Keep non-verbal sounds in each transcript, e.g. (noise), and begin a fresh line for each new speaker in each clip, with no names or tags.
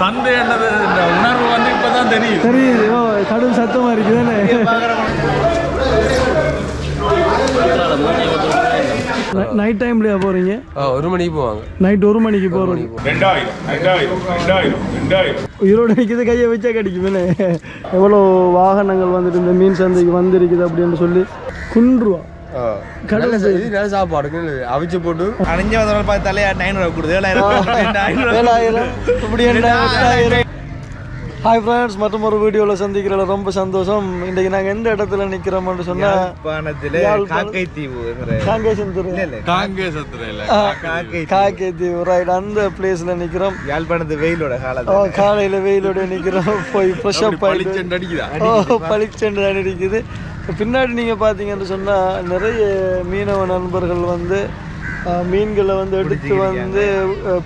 சந்தை என்னது? இந்த உணர்வு வந்து இப்பதான் தெரியும்
தெரியுது. ஓ கடும் சத்தமா இருக்குதானே நைட் டைம்லயா போறீங்க?
ஒரு மணிக்கு போவாங்க.
நைட் ஒரு மணிக்கு போறோம் உயிரோட நிற்கிது கையை வச்சா கிடைக்குமே எவ்வளோ வாகனங்கள் வந்துட்டு இந்த மீன் சந்தைக்கு வந்திருக்குது அப்படின்னு சொல்லி குன்றுவா.
நல்ல சாப்பாடு அவிச்சு போட்டு.
அணிஞ்ச வந்தவங்க பார்த்து தலையா ஐநூறு கொடுது ஏழாயிரம்
ஹாய் ஃப்ரெண்ட்ஸ் மற்றும் ஒரு வீடியோவில் சந்திக்கிறதுல ரொம்ப சந்தோஷம். இன்றைக்கு நாங்கள் எந்த இடத்துல நிற்கிறோம்னு சொன்னால்
காக்கை தீவு
தீவு ரைட் அந்த பிளேஸில் நிற்கிறோம்
யாழ்ப்பாணத்து வெயிலோட காலத்துல.
ஓ காலையில் வெயிலோட நிற்கிறோம் போய் ஃப்ரெஷ் அப் ஆகிட்டு
பளிச்செண்டு அடிக்குதா?
ஓ தான் இருக்குது பின்னாடி நீங்கள் பார்த்தீங்கன்னு சொன்னால் நிறைய மீனவ நண்பர்கள் வந்து மீன்களை வந்து எடுத்து வந்து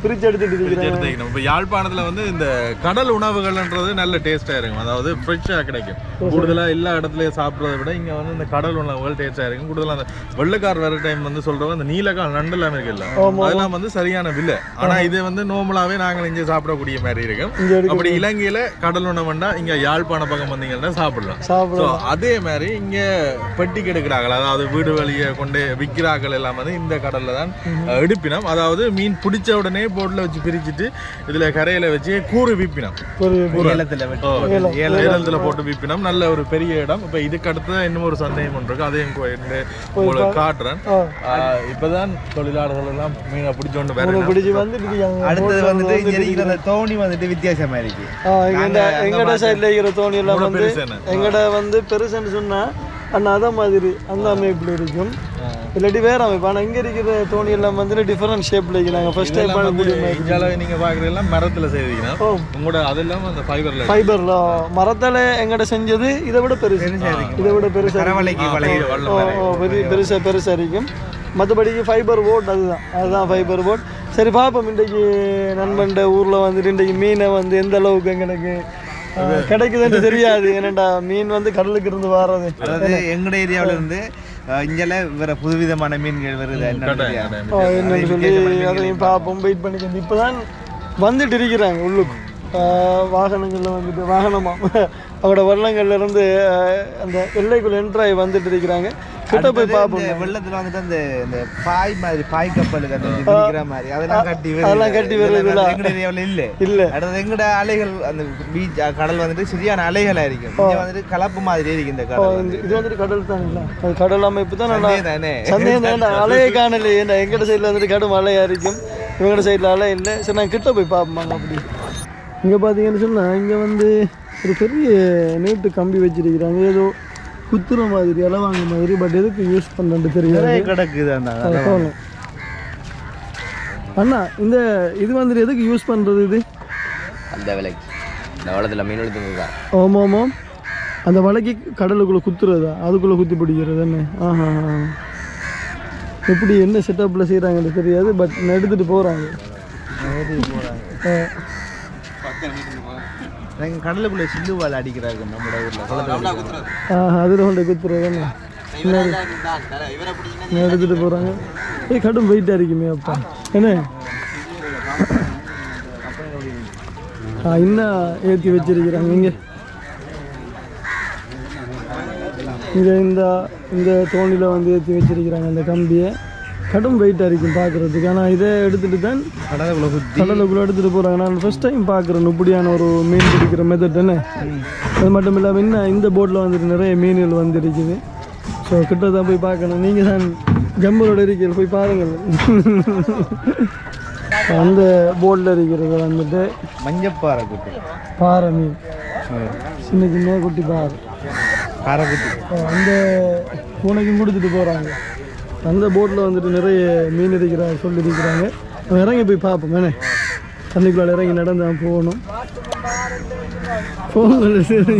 பிரிச்சு எடுத்துட்டு
இப்போ யாழ்ப்பாணத்துல வந்து இந்த கடல் உணவுகள்ன்றது நல்ல டேஸ்டா இருக்கும். அதாவது ஃப்ரெஷ்ஷா கிடைக்கும். கூடுதலா எல்லா இடத்துலயும் சாப்பிட்றத விட இங்க வந்து இந்த கடல் உணவுகள் டேஸ்டா இருக்கும். கூடுதலா அந்த வெள்ளைக்கார் வர டைம் வந்து சொல்றவங்க இந்த நீலக்கால் நண்டெல்லாம் இருக்குல்ல அதெல்லாம் வந்து சரியான விலை. ஆனா இது வந்து நார்மலாவே நாங்கள் இங்க சாப்பிடக்கூடிய மாதிரி இருக்கும். அப்படி இலங்கையில கடல் உணவுண்டா இங்க யாழ்ப்பாண பக்கம் வந்தீங்கன்னா சாப்பிடலாம். So, அதே மாதிரி இங்க பெட்டிக்கு எடுக்கிறார்கள். அதாவது வீடு வழியை கொண்டு விற்கிறார்கள் எல்லாம் வந்து இந்த கடல்ல தான் எடுப்பினம் அதாவது மீன் பிடிச்ச உடனே போட்ல வச்சு பிரிச்சுட்டு இதுல கரையில வச்சு கூறு விற்பினம்
ஒரு
ஏலத்துல
போட்டு விற்பினம் நல்ல ஒரு பெரிய இடம். இப்ப இதுக்கு அடுத்து இன்னும் ஒரு சந்தேகம் ஒன்று இருக்கு. அதையும் உங்களுக்கு காட்டுறேன். இப்பதான் தொழிலாளர்கள் எல்லாம் மீனை பிடிச்சோண்டு வேற
பிடிச்சி இருக்காங்க
அடுத்தது வந்துட்டு தோணி வந்துட்டு வித்தியாசமா இருக்கு.
எங்கட சைடில் இருக்கிற தோணி எல்லாம் வந்து? எங்கட வந்து பெருசுன்னு சொன்னா அண்ணா அதான் மாதிரி அந்த அமைப்பில் இருக்கும். இல்லாட்டி வேற அமைப்பு ஆனால் இங்கே இருக்கிற தோணி எல்லாம் வந்து டிஃப்ரெண்ட் ஷேப்பில் இருக்கு நாங்கள் ஃபர்ஸ்ட் டைம்
இதெல்லாம் வந்து
பண்ணக்கூடிய மாதிரி.
இந்தியால நீங்க பாக்குறதெல்லாம் மரத்துல செய்தீங்கன்னா
ஓ.
உங்களோட அதெல்லாம் அந்த ஃபைபர்ல
ஃபைபர்ல மரத்தால எங்கட செஞ்சது இதை விட பெருசு. இதை விட பெருசா இருக்கு.
கரவலைக்கு வளைய
ஓ, ஓ, பெரிய பெருசா பெருசா இருக்கும். மற்றபடிக்கு ஃபைபர் போட் அதுதான். அதுதான் ஃபைபர் போட் சரி பார்ப்போம் இன்றைக்கு நண்பன்ட ஊரில் வந்துட்டு இன்றைக்கு மீனை வந்து எந்த அளவுக்கு எங்களுக்கு கிடைக்குதுன்னு தெரியாது. ஏன்னாண்டா மீன் வந்து கடலுக்கு இருந்து வர்றது
அதாவது எங்கட ஏரியாவுல இருந்து அஹ், இங்கெல்ல வேற புதுவிதமான மீன்கள் வருது என்னன்னு
சொல்லி அதையும் பார்ப்போம் வெயிட் பண்ணிக்கிறது இப்போ தான் வந்துட்டு இருக்கிறாங்க உள்ளுக்கு. வாகனங்கள்ல வந்துட்டு வாகனமா? அவங்களோட வள்ளங்கள்ல இருந்து ஆ, அந்த எல்லைக்குள்ள என்ட்ராய் வந்துட்டு இருக்கிறாங்க. கிட்ட போய் பார்ப்போம்.
வெள்ளத்துல வந்துட்டு அந்த இந்த பாய் மாதிரி பாய் கப்பலுக்கு அந்த இது விரிக்கிற மாதிரி அதெல்லாம் கட்டி.
அதெல்லாம் கட்டி வருதுல.
இதெல்லாம் எங்கட ஏரியாவுல இல்ல.
இல்ல.
அடுத்தது எங்கட அலைகள் அந்த பீச் கடல் வந்துட்டு சரியான அலைகளா இருக்கும். இங்க வந்துட்டு கலப்பு மாதிரி இருக்கு இந்த கடல்
இது வந்துட்டு கடல் தான். இல்லை அது கடல் அமைப்பு தான் நல்லா
தானே
சந்தேகம் தான். அலையை காணலையே. எங்கட சைடில் வந்துட்டு கடும் அலையா இருக்கும். இவங்கட சைடில் அலை இல்லை. சரி நான் கிட்ட போய் பார்ப்போம் அப்படி. இங்கே பார்த்தீங்கன்னு சொன்னால் இங்கே வந்து ஒரு பெரிய நீட்டு கம்பி வச்சிருக்கிறாங்க. ஏதோ குத்துற மாதிரி இலவாங்க மாதிரி பட் எதுக்கு யூஸ் பண்ணுறது தெரியாது.
கிடக்குது அந்த
அண்ணா இந்த இது வந்துட்டு எதுக்கு யூஸ் பண்ணுறது இது?
அந்த விலைக்கு. இந்த வளத்தில் மீன் எடுத்து
ஆமாம் ஆமாம் அந்த வலைக்கு கடலுக்குள்ளே குத்துறதா? அதுக்குள்ளே குத்தி பிடிக்கிறது என்ன? ஆஹா. ஆஹா. எப்படி என்ன செட்டப்பில் செய்கிறாங்கன்னு தெரியாது பட் எடுத்துகிட்டு போகிறாங்க
எங்க கடலுக்குள்ள சில்லு வாழை அடிக்கிறாங்க நம்ம ஊர்ல குளத்துல
அதில் கொண்டு குத்துறது என்ன எடுத்துகிட்டு போகிறாங்க ஏய் கடும் வெயிட்டாக இருக்குமே அப்பா. என்ன? ஆ இன்னும் ஏற்றி வச்சிருக்கிறாங்க இங்கே. இதை இந்த இந்த தோணியில் வந்து ஏற்றி வச்சிருக்கிறாங்க அந்த கம்பியை. கடும் வெயிட்டாக இருக்கும் பார்க்குறதுக்கு. ஆனால் இதை எடுத்துகிட்டு தான்
கடலுக்குள்ள
கடலுக்குள்ளே எடுத்துகிட்டு போகிறாங்க நான் ஃபர்ஸ்ட் டைம் பார்க்குறேன். இப்படியான ஒரு மீன் பிடிக்கிற மெத்தட் என்ன அது மட்டும் இல்லாமல் இன்னும் இந்த போட்டில் வந்துட்டு நிறைய மீன்கள் வந்துருக்குது. ஸோ கிட்ட தான் போய் பார்க்கணும். நீங்கள் தான் ஜம்மரோட இருக்கீங்க போய் பாருங்கள். (laughs) அந்த போட்டில் இருக்கிறது வந்துட்டு
மஞ்சப்பாறை குட்டி.
பாறை மீன். சின்ன சின்ன குட்டி பாறை.
காரை குட்டி.
அந்த பூனைக்கும் கொடுத்துட்டு போகிறாங்க அந்த போட்டில் வந்துட்டு நிறைய மீன் இருக்கிறாங்க சொல்லியிருக்கிறாங்க நம்ம இறங்கி போய் பார்ப்போம். வேணே தண்ணிக்குள்ளால் இறங்கி நடந்தான் போகணும். போங்கள் சரி.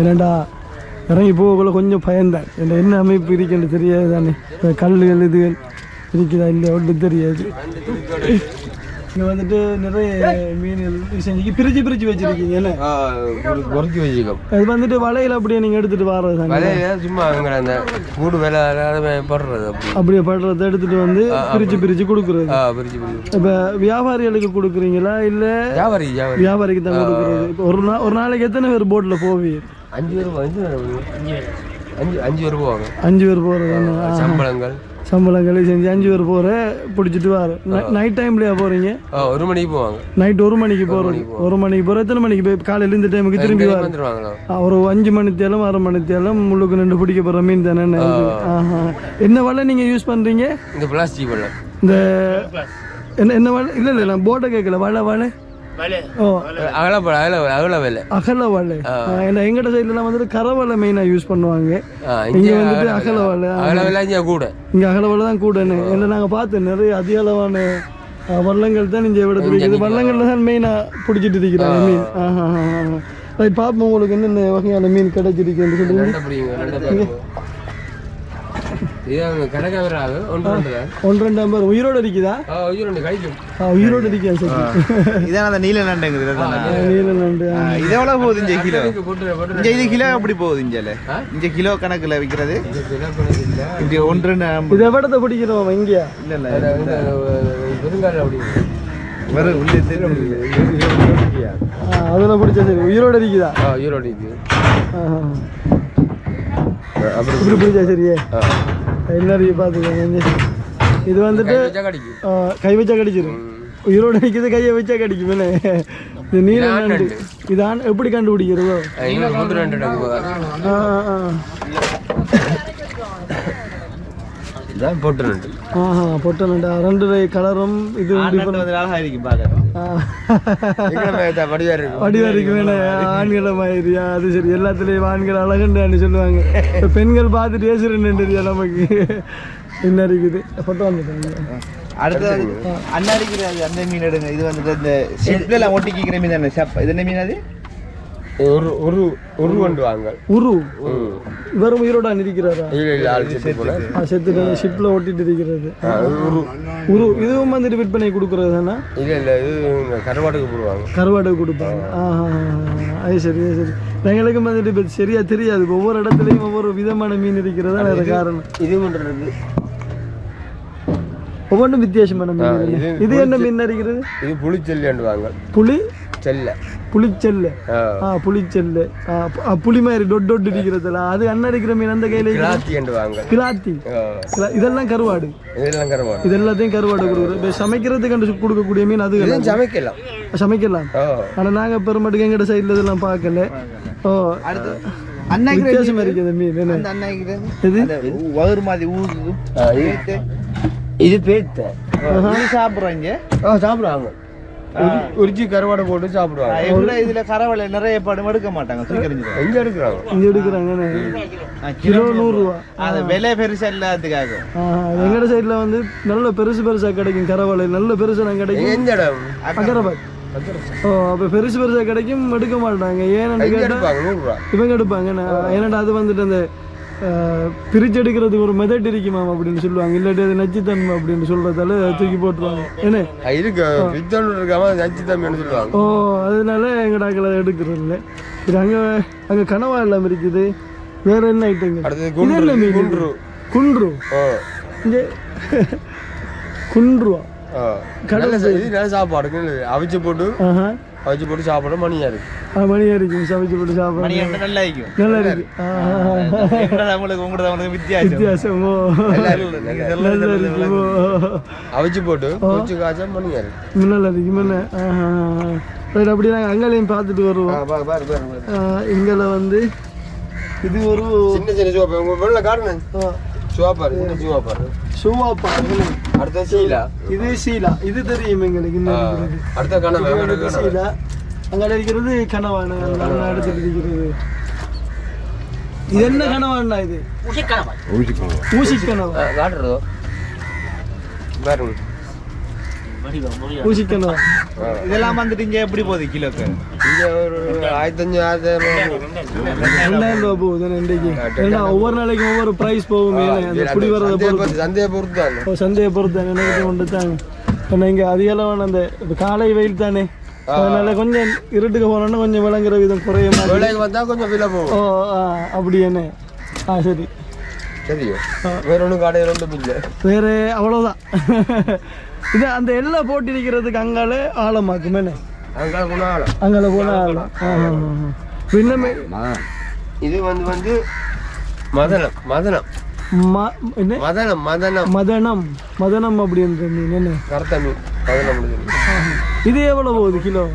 என்னடா இறங்கி போகக்குள்ள கொஞ்சம் பயந்தேன். என்ன என்ன அமைப்பு இருக்குன்னு தெரியாது தானே. இந்த கல்லுகள் இதுகள். இருக்குதா இல்லை ஒன்றும் தெரியாது. இங்க வந்துட்டு நிறைய மீன்கள் செஞ்சு பிரிச்சு பிரிச்சு வச்சிருக்கீங்க என்ன?
பொறுக்கி வச்சுக்கோம்
அது வந்துட்டு வலையில அப்படியே நீங்க எடுத்துட்டு வர்றது?
வலையில சும்மா அவங்க அந்த கூடு வேலை படுறது அப்படி.
அப்படியே படுறத எடுத்துட்டு வந்து பிரிச்சு பிரிச்சு கொடுக்குறது.
பிரிச்சு
இப்ப வியாபாரிகளுக்கு கொடுக்குறீங்களா இல்ல
வியாபாரி வியாபாரி.
வியாபாரிக்கு தான் கொடுக்குறது? ஒரு நாள் ஒரு நாளைக்கு எத்தனை பேர் போட்ல போவீங்க
அஞ்சு பேர் அஞ்சு பேர். அஞ்சு அஞ்சு பேர் போவாங்க.
அஞ்சு பேர் ஆ.
சம்பளங்கள்.
சம்பளங்களை செஞ்சு அஞ்சு பேர் போற பிடிச்சிட்டு வர. நைட் டைம்லயா போறீங்க?
ஆ, ஒரு மணிக்கு போவாங்க.
நைட் ஒரு மணிக்கு போறது. ஒரு மணிக்கு போற எத்தனை மணிக்கு போய் காலையில இந்த டைமுக்கு திரும்பி வர?
வந்துருவாங்களோ?
ஒரு அஞ்சு மணி தேலம் ஆறு மணி தேலம் முள்ளுக்கு நின்று பிடிக்க போற மீன் தானே என்ன? வலை நீங்க யூஸ் பண்றீங்க?
இந்த பிளாஸ்டிக் வெள்ளம்
இந்த என்ன என்ன வலை? இல்ல இல்ல நான் போட்டை கேட்கல வலை வலை. ஓ.
அகல அகல அகல வேலை.
அகல வலை. ஏன்னா எங்கட வந்துட்டு கரை வலை மெயினா யூஸ் பண்ணுவாங்க. இங்க வந்துட்டு அகல வலை.
அகல வேலை இங்கே கூட.
இங்க அகல வலை தான் கூடன்னு. ஏன்னா நாங்க பார்த்தோம் நிறைய அதிக அளவான வள்ளங்கள் தான் இங்க விடத்துல இருக்குது வள்ளங்கள்ல தான் மெயினா பிடிச்சிட்டு இருக்கிறாங்க மீன். ஆஹா ரைட் பாப்போம் உங்களுக்கு என்னென்ன வகையான மீன் கிடைச்சிருக்குன்னு சொல்லுங்க
ரெண்டை பிடிங்க ரெண்டை பிடிங்க இது அவங்க கணக்க வராது ஒன்று
நம்பர். உயிரோட இருக்குதா உயிரோட இருக்கா
இதான் அந்த நீல நண்டுங்குது இதுதான்.
நீல நண்டு.
இது போகுது இங்க கிலோ? இங்க இது கிலோ எப்படி போகுது இங்கல இங்க கிலோ கணக்குல விக்கிறது இங்க ஒன்று
இதை விடத்தை பிடிக்கிறோம் இங்கேயா
இல்ல இல்ல
பெருங்காலம் அப்படி.
உள்ளே தெரியுது.
ஆ, அதில் பிடிச்சா சரி உயிரோட இருக்குதா
ஆ ஈரோடு
இப்படி பிடிச்சா சரியே
ஆ.
எல்லாரையும் பார்த்துக்கோங்க இங்க. இது வந்துட்டு கை வச்சா கடிச்சிடும் உயிரோட நிற்கிறது கையை வச்சா கடிக்கும் என்ன இது நீல நண்டு. இது ஆண் எப்படி கண்டுபிடிக்கிறதோ
இதான் போட்டு ரெண்டு
ஆஹா பொட்டை நண்டு ரெண்டு கலரும் இது
நண்டு வந்து இருக்கும் பார்க்க
வடிவரைக்கு வேணும் ஆண்களை மாதிரியா அது சரி. எல்லாத்துலேயும் ஆண்கள் அழகுண்டான்னு சொல்லுவாங்க. இப்போ பெண்கள் பார்த்துட்டு ஏசுறேன்னுறியா நமக்கு? என்ன இருக்குது? ஃபோட்டோ வந்துட்டாங்க
அடுத்து வந்து அண்ணா இருக்கிற அது அந்த மீன் எடுங்க. இது வந்துட்டு இந்த ஷிப்ல எல்லாம் ஒட்டிக்கிற மீன் தானே? ஷப் இது என்ன மீன் அது?
ஒரு ஒரு ஒரு கொண்டு வாங்க.
உரு. இவரும் உயிரோட இருக்கிறாரா
செத்து
ஒட்டிட்டு இருக்கிறது.
ஒரு
உரு இதுவும் வந்துட்டு விற்பனை கொடுக்குறது தானே?
இல்ல இல்ல இது இங்க கருவாட்டுக்கு போடுவாங்க.
கருவாடை கொடுப்பாங்க. அது சரி அது சரி. எங்களுக்கும் வந்துட்டு இப்போ சரியா தெரியாது. ஒவ்வொரு இடத்துலையும் ஒவ்வொரு விதமான மீன் இருக்கிறதா வேற காரணம்?
இது இருக்கு
ஒவ்வொன்றும் வித்தியாசமான மீன்.
இது
என்ன மீன் இருக்கிறது
இது புளிச்செல்லி வாங்க.
புளி?
செல்ல
புளிச்செல்ல.
ஆ.
புளிச்செல்ல. புளி மாதிரி டொட் டொட் இருக்கிறதுல அது அண்ணன் இருக்கிற மீன் அந்த கையில.
கிளாத்தி வாங்க.
இதெல்லாம் கருவாடு.
இதெல்லாம் கருவாடு.
இது எல்லாத்தையும் கருவாடு கொடுக்குறது. சமைக்கிறதுக்கு கண்டு கொடுக்கக்கூடிய மீன் அது
சமைக்கலாம்.
சமைக்கலாம். ஆனா நாங்க பெருமாட்டுக்கு எங்கட சைடுல இதெல்லாம் பார்க்கல. ஓ. வித்தியாசமா இருக்குது மீன். என்ன? இது
வயிறு மாதிரி
இது- பேத்த.
சாப்பிடுறாங்க.
ஆ சாப்பிடுவாங்க உரிச்சு கருவாடை போட்டு சாப்பிடுவாங்க.
எங்கட இதுல கரவலை நிறைய படம் எடுக்க மாட்டாங்க
எங்க எடுக்கிறாங்க?
இங்க எடுக்கிறாங்க கிலோ நூறு ரூபா.
அது விலை பெருசா இல்லாததுக்காக
எங்கட சைடுல வந்து நல்ல பெருசு பெருசா கிடைக்கும் கரவலை நல்ல பெருசா கிடைக்கும்.
எந்த இடம்?
ஓ அப்ப பெருசு பெருசா கிடைக்கும் எடுக்க மாட்டாங்க. ஏன்னு
எங்க
கேட்டா
எடுப்பாங்க? நூறு ரூபா.
இவங்க எடுப்பாங்க நான் ஏன்னாடா அது வந்துட்டு அந்த ஆஹ், பிரிச்சு எடுக்கிறதுக்கு ஒரு மெதட் இருக்குமாம் அப்படின்னு சொல்லுவாங்க. இல்லாட்டி அது நச்சுத்தன்மை அப்படின்னு சொல்றதால தூக்கி போட்டுருவாங்க. என்ன?
இருக்கு. இருக்காம நச்சு தம்பின்னு சொல்லுவாங்க.
ஓ அதனால எங்கடாக்களை எடுக்கிறது இல்லை. இது அங்க அங்க கனவா எல்லாம் இருக்குது. வேற என்ன ஐட்டங்க
குன்று. குன்று.
இங்கே. குன்றுவா?
நல்ல சாப்பாடு அவிச்சு போட்டு அவிச்சு போட்டு சாப்பிட மணியா இருக்கு
ஆ, மணி இருக்கும் சமைச்சு போட்டு சாப்பிட
நல்லா இருக்கும்
நல்லா இருக்கு
உங்களோட தமிழுக்கு வித்தியாசம்
வித்தியாசமோ
இருக்கு அவிச்சு போட்டு கொச்சு காய்ச்சா மணியா இருக்கு
நல்லா இருக்கும் என்ன ஆஹா ரைட் அப்படி நாங்கள் அங்காலையும் பார்த்துட்டு வருவோம்
பாரு பாரு பாரு
இங்கே வந்து இது ஒரு
சின்ன சின்ன சிவப்பு உங்க வெள்ள காரணம் அடுத்த சீலா
இது சீலா இது தெரியும் எங்களுக்கு.
அடுத்த கனவு
சீலா அங்கே இருக்கிறது கனவான இருக்கிறது இது என்ன கனவாண்ணா இது ஊசி கனவா
காட்டுறதோ பாருங்க
ஊசி கனவா
இதெல்லாம் வந்துட்டு இங்க எப்படி போகுது கிலோக்கு
ஒரு ஆயிரத்தி அஞ்சு ஆயிரத்தி
ரெண்டாயிரம் ரூபா போகுது இன்றைக்கு ஏன்னா ஒவ்வொரு நாளைக்கும் ஒவ்வொரு ப்ரைஸ் போகும் அந்த குடி வர்றதை பொறுத்து
சந்தையை பொறுத்து தான்
சந்தையை பொறுத்து நினைக்கிட்டு கொண்டு தாங்க ஏன்னா இங்கே அதிகளவான அந்த இப்ப காலை வெயில் தானே அதனால கொஞ்சம் இருட்டுக்கு போனோன்னா கொஞ்சம் விளங்குற விதம் குறைய மாதிரி
வேலைக்கு வந்தா கொஞ்சம் விலை போகும்
ஓ அப்படி என்ன ஆ சரி
தெரியும் வேற ஒன்றும் கடையில் ஒன்றும் இல்லை
வேற அவ்வளோதான் இது அந்த எல்லை போட்டிருக்கிறதுக்கு அங்கால ஆழமாக்கும்
அங்கே குணாலம்
அங்கால போன ஆழம் ஆ, ஆ, ஆ, ஆ. இப்ப இன்னமே
இது வந்து வந்து மதனம் மதனம்.
ம- என்ன?
மதனம் மதனம்.
மதனம். மதனம் அப்படின்ற மீன் என்ன?
கருத்த மீன் மதனம் முடிஞ்சது.
இது எவ்வளோ போகுது கிலோ?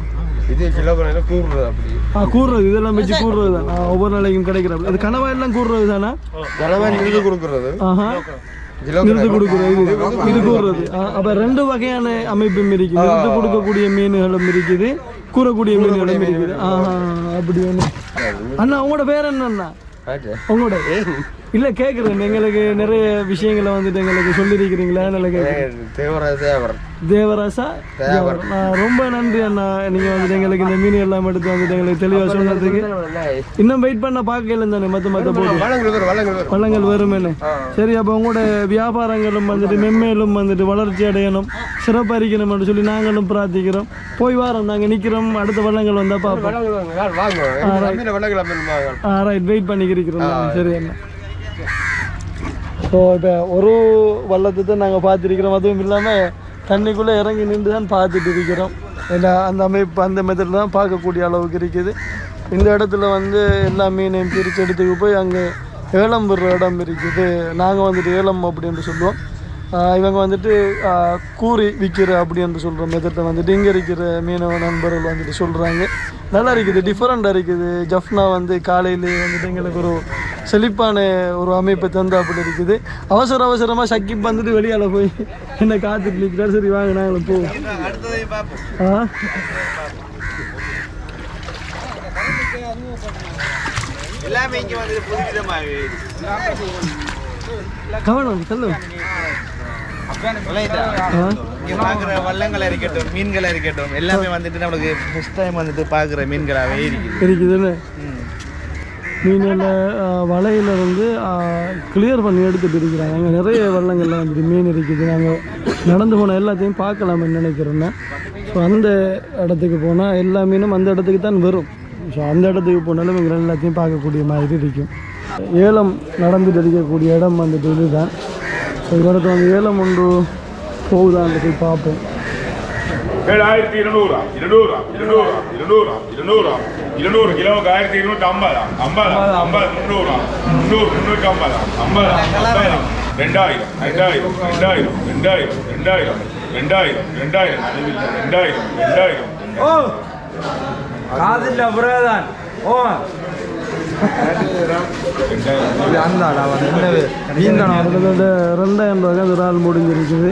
இது கிலோ கணக்கில் கூறுறது அப்படி.
ஆ கூறுறது. இதெல்லாம் வச்சு கூறுறது தான் ஒவ்வொரு நாளைக்கும் கிடைக்கிறது அது கனவா எல்லாம் கூறுறது தானே
நிறுத்து கொடுக்குறது.
ஆஹா. நிறுத்து கொடுக்குறது. இது கூறுறது. அப்ப ரெண்டு வகையான அமைப்பும் இருக்குது. நிறுத்து கொடுக்கக்கூடிய மீன்களும் இருக்குது. கூறக்கூடிய மீன்களும் இருக்குது. ஆஹா அப்படி ஒன்று அண்ணா உங்களோட பேர் என்னண்ணா? உங்களோட? இல்ல கேக்குறேன். எங்களுக்கு நிறைய விஷயங்களை வந்துட்டு எங்களுக்கு சொல்லியிருக்கிறீங்களா நல்ல கேட்குறேன் தேவராசா? தேவர் நான் ரொம்ப நன்றி அண்ணா. நீங்க வந்துட்டு எங்களுக்கு இந்த மீன் எல்லாம் எடுத்து வந்துட்டு எங்களுக்கு தெளிவா சொன்னதுக்கு. இன்னும் வெயிட் பண்ண பார்க்கல தானே மத்த மத்த போட்டு. பழங்கள் வருமேனு சரி அப்போ உங்களோட வியாபாரங்களும் வந்துட்டு மென்மேலும் வந்துட்டு வளர்ச்சி அடையணும். சிறப்பரிக்கணும்னு சொல்லி நாங்களும் பிரார்த்திக்கிறோம். போய் வாரோம் நாங்க நிக்கிறோம். அடுத்த வள்ளங்கள் வந்தா பார்ப்போம். ஆ ரைட் வெயிட் பண்ணிக்கிறோம் சரி அண்ணா. ஸோ இப்போ ஒரு வள்ளத்தை தான் நாங்கள் பார்த்துருக்கிறோம். அதுவும் இல்லாமல் தண்ணிக்குள்ளே இறங்கி நின்று தான் பார்த்துட்டு இருக்கிறோம். ஏன்னா அந்த அமைப்பு அந்த மெத்தடில் தான் பார்க்கக்கூடிய அளவுக்கு இருக்குது. இந்த இடத்துல வந்து எல்லா மீனையும் பிரித்து எடுத்துக்கு போய் அங்கே ஏலம் பெற இடம் இருக்குது. நாங்கள் வந்துட்டு ஏலம் அப்படின்னு சொல்லுவோம். இவங்க வந்துட்டு கூறி விற்கிற அப்படின்னு சொல்கிற மெத்தட்டை வந்துட்டு இங்கே இருக்கிற மீனவ நண்பர்கள் வந்துட்டு சொல்கிறாங்க நல்லா இருக்குது டிஃப்ரெண்ட்டாக இருக்குது. ஜஃப்னா வந்து காலையிலே வந்துட்டு எங்களுக்கு ஒரு செழிப்பான ஒரு அமைப்பை தந்து அப்படி இருக்குது. அவசர அவசரமாக சக்கிப் வந்துட்டு வெளியால் போய் என்ன காத்துட்டு நிற்கிறார் சரி வாங்க நாங்களும் போவோம்.
அடுத்ததையும் பார்ப்போம்
ஆ?
எல்லாமே இங்க வந்து புதுவிதமாக
கவனம் சொல்லுங்க
பாக்குற வள்ளங்கள் இருக்கட்டும் மீன்கள் இருக்கட்டும் எல்லாமே வந்துட்டு நம்மளுக்கு ஃபர்ஸ்ட் டைம் வந்துட்டு பாக்குற மீன்களாவே இருக்குது.
இருக்குதுன்னு மீனில் வலையில் வந்து கிளியர் பண்ணி எடுத்துகிட்டு இருக்கிறாங்க அங்கே நிறைய வெள்ளங்கள்லாம் வந்துட்டு மீன் இருக்குது. நாங்கள் நடந்து போன எல்லாத்தையும் பார்க்கலாம்னு நினைக்கிறோன்னா ஸோ அந்த இடத்துக்கு போனால் எல்லா மீனும் அந்த இடத்துக்கு தான் வரும். ஸோ அந்த இடத்துக்கு போனாலும் எங்கள் எல்லாத்தையும் பார்க்கக்கூடிய மாதிரி இருக்கும். ஏலம் நடந்துட்டு இருக்கக்கூடிய இடம் வந்துட்டு இதுதான். ஸோ இடத்துல வந்து ஏலம் ஒன்று போகுதான் போய் பார்ப்போம்.
ஏழாயிரத்தி இருநூறா இருநூறா இருநூறா இருநூறா இருநூறா இருநூறு கிலோவுக்கு ஆயிரத்தி இருநூற்றி ஐம்பதா ஐம்பதா ஐம்பது முந்நூறா முந்நூறு முந்நூற்றி ஐம்பதா ஐம்பதா ஐம்பதா ரெண்டாயிரம் ரெண்டாயிரம் ரெண்டாயிரம் ரெண்டாயிரம் ரெண்டாயிரம் ரெண்டாயிரம் ரெண்டாயிரம் ரெண்டாயிரம் ரெண்டாயிரம்
ஓ காதில்ல புரதான் ஓ
கிட்டத்தட்ட ரெண்டாயிரம் ரூபாய்க்கு அந்த நாள் முடிஞ்சிருக்குது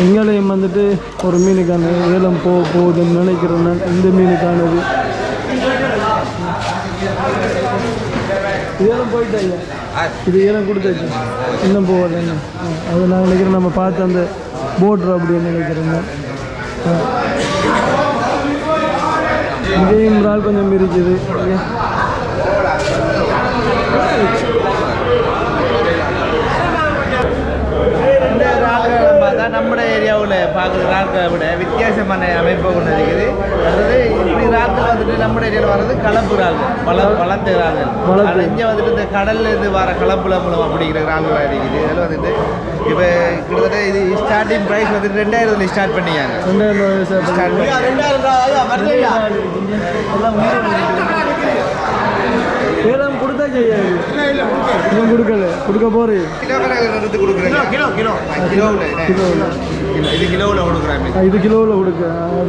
இங்கேயும் வந்துட்டு ஒரு மீனுக்கான ஏலம் போக போகுதுன்னு நினைக்கிறேன் நான் இந்த மீனுக்கானது. ஏலம் போயிட்டாங்க இது ஏலம் கொடுத்தாச்சு. இன்னும் போகல இன்னும். அது நான் நினைக்கிறேன் நம்ம பார்த்து அந்த போட்ரு அப்படின்னு நினைக்கிறேங்க இங்கேயும் கொஞ்சம் இருக்குது
இந்த பார்த்தா நம்ம ஏரியாவில் பார்க்குற ரால்களை விட வித்தியாசமான அமைப்பு கொண்டு இருக்குது. அதாவது இப்படி ரால்கள் வந்துட்டு நம்ம ஏரியாவில் வர்றது கலப்பு ரால்கள் வள. ஆனால் இங்கே வந்துட்டு இந்த கடல்ல இருந்து வர கலப்புல மூலம் அப்படிங்கிற ரால்களாக இருக்குது. இதில் வந்துட்டு இப்போ கிட்டத்தட்ட இது ஸ்டார்டிங் ப்ரைஸ் வந்துட்டு ரெண்டாயிரத்துல ஸ்டார்ட் பண்ணியாங்க.
ரெண்டாயிரம் ரூபாய் சார்
ஸ்டார்ட் பண்ணி.
இன்னும் கொடுக்கல கொடுக்க
போறே இது கிலோவில்
கொடுக்க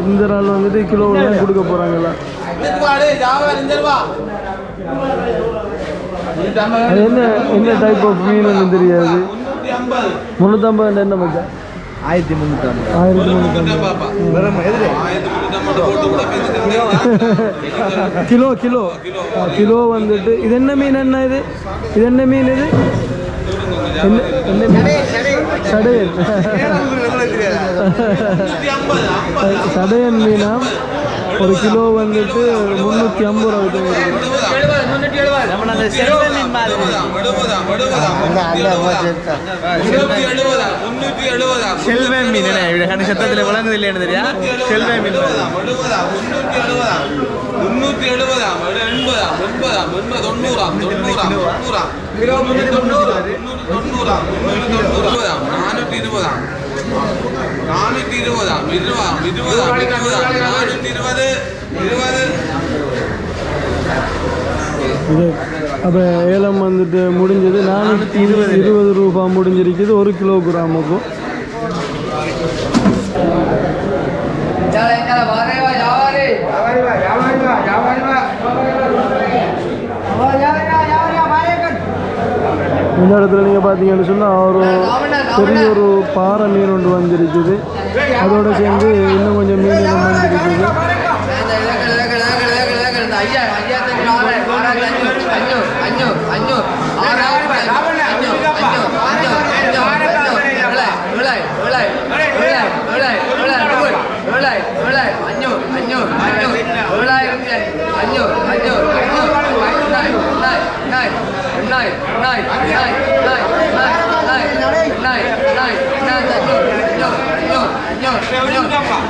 இந்த நாள் வந்துட்டு கிலோவில் கொடுக்க போறாங்களா என்ன என்ன டைப் ஆஃப் மீன் தெரியாது முன்னூற்றம்பது என்ன மச்சா
ஆயிரத்தி முந்நூற்றம்பது
ஆயிரத்தி முந்நூற்றம்பது கிலோ கிலோ. கிலோ வந்துட்டு இது என்ன மீன் என்ன இது? இது என்ன மீன் இது? என்ன சடையன் மீனா? ஒரு கிலோ வந்துட்டு முந்நூற்றி ஐம்பது ரூபா
செல்வ மீன் என்ன? சத்தத்தில் விளங்குது இல்லைன்னு தெரியா? செல்வ மீன். மாதிரி.
முன்னூத்தி எழுபதாம் எண்பதாம் எண்பதாம் எண்பது தொண்ணூறாம் தொண்ணூறாம் தொண்ணூறாம் முன்னூத்தி தொண்ணூறாம் முன்னூத்தி தொண்ணூறாம் நானூற்றி இருபதாம் நானூற்றி இருபதாம் இருபதாம் இருபதாம் இருபதாம் நானூற்றி இருபது இருபது
இது அப்போ ஏலம் வந்துட்டு முடிஞ்சது நானூற்றி இருபது இருபது ரூபா முடிஞ்சிருக்குது ஒரு கிலோகிராமுக்கும் இந்த இடத்துல நீங்கள் பார்த்தீங்கன்னு சொன்னால் ஒரு பெரிய ஒரு பாறை மீன் ஒன்று வந்திருக்குது அதோட சேர்ந்து இன்னும் கொஞ்சம் மீன் இனம் வந்திருக்குது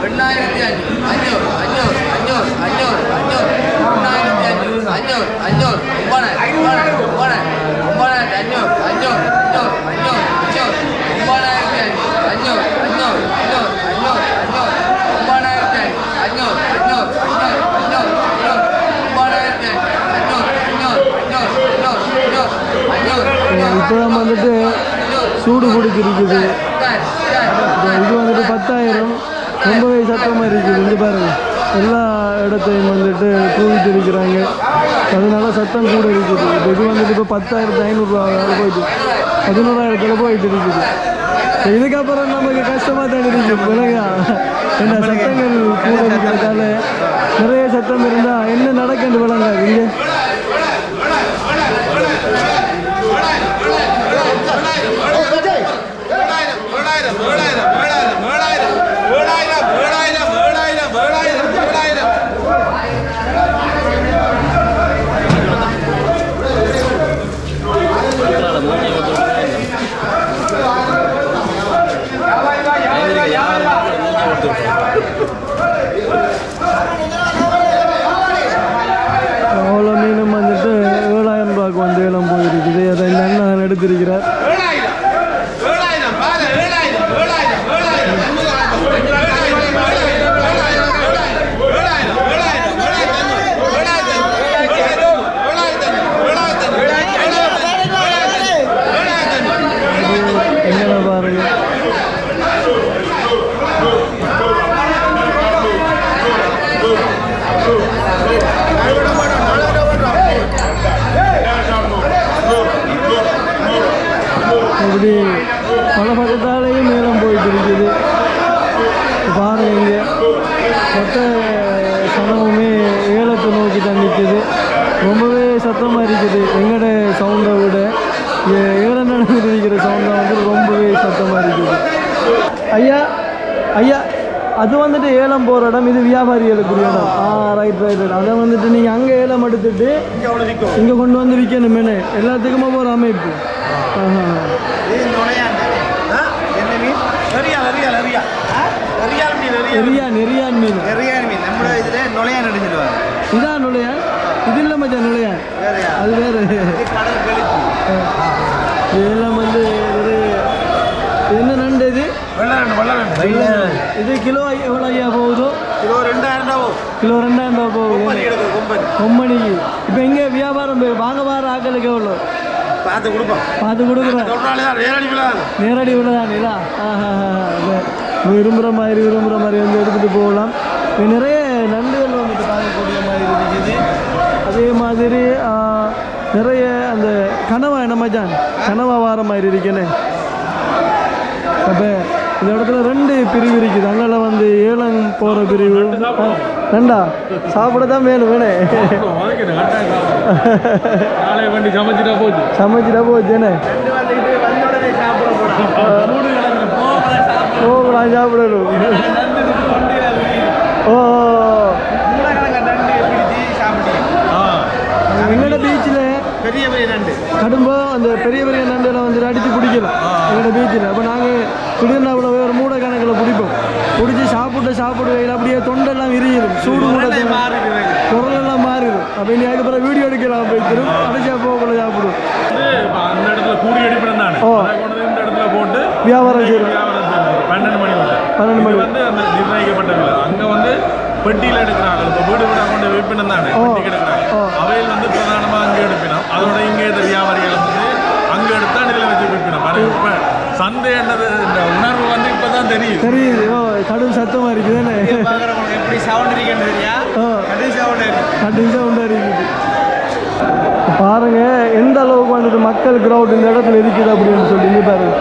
எண்ணாயிரத்தி அஞ்சூறு அஞ்சூறு அஞ்சூறு அஞ்சூறு அஞ்சூறு எண்ணாயிரத்தி அஞ்சூறு அஞ்சூறு அஞ்சூறு ஒன்பதாயிரம் ஒன்பதாயிரம் ஒன்பதாயிரத்தி அஞ்சூறு அஞ்சூறு அஞ்சூறு அஞ்சூறு அஞ்சூறு ஒன்பதாயிரத்தி அஞ்சூறு அஞ்சூறு அஞ்சூறு அஞ்சூறு அஞ்சூறு ஒன்பதாயிரத்தி அஞ்சூறு அஞ்சூறு அஞ்சூறு அஞ்சூறு அஞ்சூறு ஒன்பதாயிரத்தி அஞ்சூறு அஞ்சூறு அஞ்சூறு அஞ்சூறு அஞ்சூறு அஞ்சூறு
இப்போ வந்துட்டு சூடு பிடிச்சிருக்குது இருக்குது இது வந்துட்டு பத்தாயிரம். ரொம்பவே சத்தமாக இருக்குது. இங்கே பாருங்க. எல்லா இடத்தையும் வந்துட்டு தூவிட்டு இருக்கிறாங்க அதனால சத்தம் கூட இருக்குது. இப்போ இது வந்துட்டு இப்போ பத்தாயிரத்து ஐநூறுரூவா போயிட்டு பதினோராயிரத்தில் போயிட்டு இருக்குது. இதுக்கப்புறம் நமக்கு கஷ்டமாக தான் இருக்குது விலகா. என்ன சத்தங்கள் கூட இருக்கிறதால நிறைய சத்தம் இருந்தால் என்ன நடக்குன்னு விளங்காது. இங்கே அவ்வளோ மீனும் வந்துட்டு ஏழாயிரம் ரூபாய்க்கு வந்து ஏலம் போயிருக்குது அதை இந்த அண்ணன் எடுத்திருக்கிறார் எங்கே பாருங்க இப்படி பல பக்கத்தாலேயும் நேரம் போயிட்டு இருக்குது பாருங்க இங்கே மொத்த சனமுமே ஏலத்தை நோக்கி தான் நிற்குது ரொம்பவே சத்தமாக இருக்குது எங்கட சவுண்டை விட இங்கே ஏலம் நடந்துட்டு இருக்கிற சவுண்டை வந்து ரொம்பவே சத்தமாக இருக்குது ஐயா ஐயா அது ஏலம் போகிற இடம் இது வியாபாரிகளுக்குரிய இடம். ஆ. ரைட் ரைட் ரைட் அதை வந்துட்டு நீங்கள் அங்கே ஏலம் எடுத்துட்டு இங்கே கொண்டு வந்து விற்கணும் மெனு எல்லாத்துக்குமே போகிற அமைப்பு. ஆஹா.
இது நுழையாண்ட என்ன மீன்?
நெறியா நெறியான் மீன்
நெறியான் மீன். நம்ம இதுல நுழையான் அடிஞ்சிடுவாங்க
இதான் நுழையான்? இது இல்லை மச்சான் நுழையான்.
வேறையா?
அது வேறு.
இது கடல் கழிச்சு
இதெல்லாம் வந்து ஒரு இது என்ன இது இது கிலோ எவ்வளோ ஐயா போகுதோ?
கிலோ ரெண்டாயிரம் ரூபா
கிலோ ரெண்டாயிரம் ரூபா போகுது. கொம்பனிக்கு இப்போ எங்கே வியாபாரம் வாங்க வார ஆக்களுக்கு எவ்வளோ
பார்த்து கொடுப்போம்.
பார்த்து கொடுக்குறேன் நேரடி உள்ளதானேதா விரும்புகிற மாதிரி விரும்புகிற மாதிரி வந்து எடுத்துகிட்டு போகலாம். நிறைய நண்டுகள் வந்துட்டு பார்க்கக்கூடிய மாதிரி இருக்குது. அதே மாதிரி நிறைய அந்த கனவா என்ன மச்சான்? கனவா வார மாதிரி இருக்கேனே. அப்போ இந்த இடத்துல ரெண்டு பிரிவு இருக்குது. அதனால் வந்து ஏலம் போகிற பிரிவு. ரெண்டா? சாப்பிட தான் வேணும் வேணே
சமைச்சிட்டா போச்சு
சமைச்சிட்டா போச்சுண்ணே
போகலாம் சாப்பிடணும். ஓ எங்களோட பீச்சில் பெரிய பெரிய நண்டு கடும்போ அந்த
பெரிய பெரிய நண்டெல்லாம் வந்து அடித்து பிடிக்கல. எங்களோட பீச்சில் அப்போ நாங்கள் திடீர்னு அவ்வளோ ஒரு மூட கணக்கில் பிடிப்போம். பிடிச்சி சாப்பிட்டு சாப்பிட்டு வைக்கல அப்படியே தொண்டெல்லாம் விரியுது சூடு கூட குரலெல்லாம் மாறிடும். அப்போ இனி அதுக்கப்புறம் வீடியோ எடுக்கலாம். போய் திரும்ப கடைசியா போகக்குள்ள சாப்பிடுவோம்.
இப்ப அந்த இடத்துல கூடி அடிப்படம் தானே?
ஓ.
இந்த இடத்துல போட்டு
வியாபாரம்
செய்யணும். பன்னெண்டு மணி
பன்னெண்டு மணி.
வந்து அந்த நிர்ணயிக்கப்பட்ட விலை அங்க வந்து பெட்டியில எடுக்கிறாங்க. இப்போ வீடு வீடா கொண்டு விற்பினம் தானே? எடுக்கிறாங்க.
ஓ.
அவையில் வந்து பிரதானமா அங்கே எடுப்பினோம். அதோட இங்கே இந்த வியாபாரிகள் வந்து அங்க எடுத்தா இதில் வச்சு விற்பினோம் பாருங்க இப்ப சந்தை என்னது? இந்த உணர்வு வந்து இப்பதான் தெரியுது.
தெரியுது. ஓ கடும் சத்தமாக இருக்குது தானே?
எப்படி சவுண்ட் இருக்குன்னு தெரியா?
ஓ.
கடைசி சவுண்ட் இருக்கு
கண்டிப்பாக உண்டா இருக்குது பாருங்க எந்த அளவுக்கு வந்துட்டு மக்கள் கிரவுட் இந்த இடத்துல இருக்குது அப்படின்னு சொல்லி பாருங்க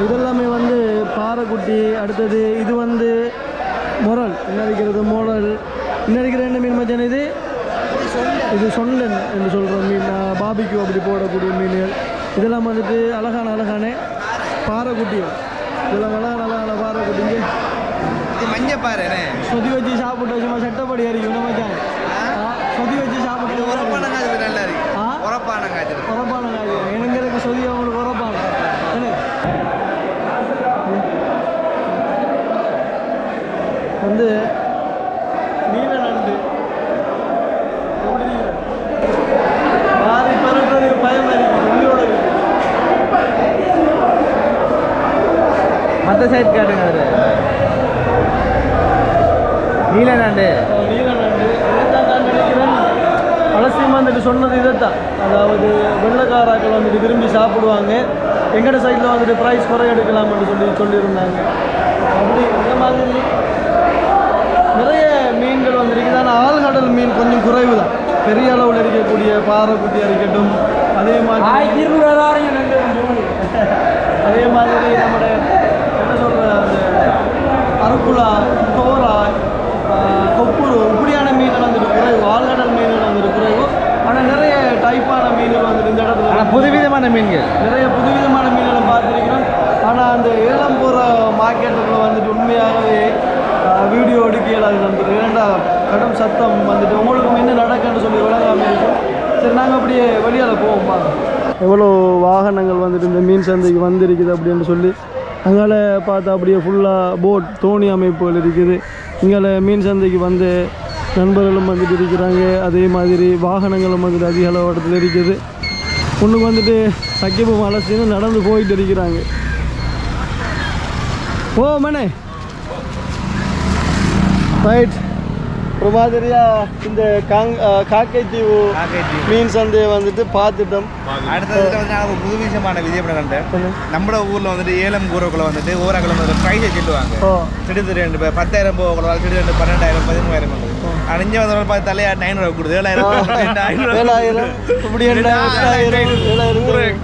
இதெல்லாமே வந்து பாறைக்குட்டி அடுத்தது இது வந்து முரல் என்ன இருக்கிறது முரல் இன்னும் இருக்கிற என்ன மீன் மச்சான் இது இது சொண்டன் என்று சொல்கிற மீன் பாபிக்கு அப்படி போடக்கூடிய மீன்கள் இதெல்லாம் வந்துட்டு அழகான அழகான பாறைக்குட்டிகள் இதெல்லாம் அழகான அழகான பாறைக்குட்டிங்க
இது மஞ்ச பாரு
சொதி வச்சு சாப்பிட்டு சும்மா சட்டப்படி அறிக்கும் என்ன மச்சான்? சொதி வச்சு சாப்பிட்டு
உரப்பான காய்ச்சல் நல்லா இருக்கு? உரப்பான காய்ச்சல்.
உரப்பான காய் எனக்கு சொதி அவங்களுக்கு உரப்பான. வந்து நீல நண்டு? மாறி பறக்கிறதுக்கு பயமா இருக்கு. உயிரோட இருக்கு.
மற்ற சைட் காட்டுங்க அதில். நீல நண்டு
நீல நண்டு இதைத்தான் நான் நினைக்கிறேன் அலசியமாக வந்துட்டு சொன்னது இதைத்தான் அதாவது வெள்ளைக்காராக்கள் வந்துட்டு விரும்பி சாப்பிடுவாங்க. எங்கட சைடில் வந்துட்டு ப்ரைஸ் குறை எடுக்கலாம்னு சொல்லி சொல்லியிருந்தாங்க. அப்படி இந்த மாதிரி நிறைய மீன்கள் வந்துருக்கு ஆனால் ஆழ்கடல் மீன் கொஞ்சம் குறைவு தான் பெரிய அளவில் இருக்கக்கூடிய பாறை குட்டியாக இருக்கட்டும் அதே மாதிரி அதே மாதிரி நம்முடைய என்ன சொல்கிற அந்த அருக்குலா கோரா ஆஹ், கொப்புரு இப்படியான மீன்கள் வந்துட்டு குறைவு ஆழ்கடல் குறைவு ஆனால் நிறைய டைப்பான மீன்கள் வந்துட்டு இந்த இடத்துல
ஆனால் புதுவிதமான மீன்கள்.
நிறைய புதுவிதமான மீன்களை பார்த்துருக்கிறோம். ஆனால் அந்த ஏலம் போகிற மார்க்கெட்டுக்குள்ள வந்துட்டு உண்மையாகவே வீடியோ எடுக்க இயலாது வந்துட்டு ஏன்டா கடும் சத்தம் வந்துட்டு உங்களுக்கு என்ன நடக்குன்னு சொல்லி விளங்காமல் இருக்கும் சரி நாங்கள் அப்படியே வெளியால் போவோம் பாருங்க எவ்வளோ வாகனங்கள் வந்துட்டு இந்த மீன் சந்தைக்கு வந்திருக்குது அப்படின்னு சொல்லி அங்கால பார்த்தா அப்படியே ஃபுல்லாக போட் தோணி அமைப்புகள் இருக்குது. இங்கால மீன் சந்தைக்கு வந்து நண்பர்களும் வந்துட்டு இருக்கிறாங்க. அதே மாதிரி வாகனங்களும் வந்துட்டு அதிக அளவு இடத்துல இருக்குது. ஒன்றுக்கு வந்துட்டு சக்கியப்பு மலசின்னு நடந்து போயிட்டு இருக்கிறாங்க. ஓ மனே ரைட் ஒரு மாதிரியா இந்த காங் காக்கை தீவு
காக்கைத்தீவு.
மீன் சந்தையை வந்துட்டு பார்த்துட்டோம்.
அடுத்தது வந்து புது விஷயமான விஜயபுரம் கண்டேன் நம்ம ஊரில் வந்துட்டு ஏலம் கூறக்குள்ள வந்துட்டு ஓராக்கிழமை வந்து ப்ரைஸை சொல்லுவாங்க திடீர் ரெண்டு பத்தாயிரம் போகக்கூடாது திடீர் ரெண்டு பன்னெண்டாயிரம் பதிமூவாயிரம் அணிஞ்சு வந்தவங்க பார்த்து தலையா ஐநூறு கொடுது ஏழாயிரம்
இப்படி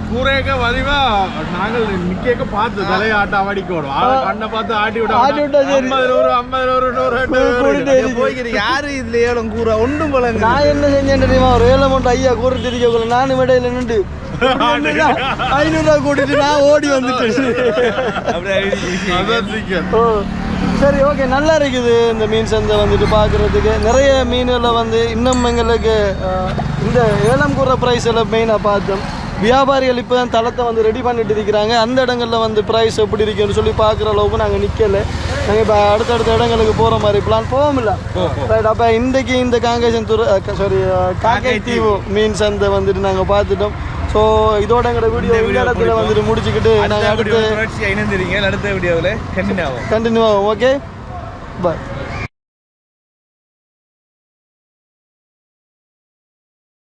கூரையக்க வலிவா? நாங்கள் நிக்க பார்த்து தலையை ஆட்ட ஆடிக்கோடும் ஆளை கண்ணை பார்த்து ஆட்டி விட
ஆட்டி விட்டா சரி.
ஐம்பது நூறு ஐம்பது நூறு நூறு.
போய்க்கிறீங்க யாரு இதுல ஏலம் கூற ஒன்றும் போலங்க
நான் என்ன செஞ்சேன் தெரியுமா? ஒரு ஏழை மட்டும் ஐயா கூறு தெரிவிக்கக்குள்ள நானும் இடையில நின்று ஐநூறுரூவா கூட்டிட்டு நான் ஓடி வந்துட்டேன். சரி ஓகே நல்லா இருக்குது இந்த மீன் சந்தை வந்துட்டு பார்க்குறதுக்கு. நிறைய மீன்களை வந்து இன்னும் எங்களுக்கு இந்த ஏலம் கூற ப்ரைஸ் எல்லாம் மெயினாக பார்த்தோம். வியாபாரிகள் இப்போ தான் தளத்தை வந்து ரெடி பண்ணிட்டு இருக்கிறாங்க. அந்த இடங்களில் வந்து ப்ரைஸ் எப்படி இருக்குன்னு சொல்லி பார்க்குற அளவுக்கு நாங்கள் நிற்கலை நாங்கள் இப்போ அடுத்தடுத்த இடங்களுக்கு போகிற மாதிரி பிளான் போகமில்ல ரைட் அப்போ இன்றைக்கு இந்த காங்கேசன் துறை சாரி காங்கை தீவு மீன் சந்தை வந்துட்டு நாங்கள் பார்த்துட்டோம். ஸோ இதோட எங்களோட வீடியோ இடத்துல வந்துட்டு முடிச்சுக்கிட்டு நாங்கள்
அடுத்த இணைந்திருங்க அடுத்த வீடியோவில் கண்டினியூ ஆகும்.
கண்டினியூ ஆகும் ஓகே பாய்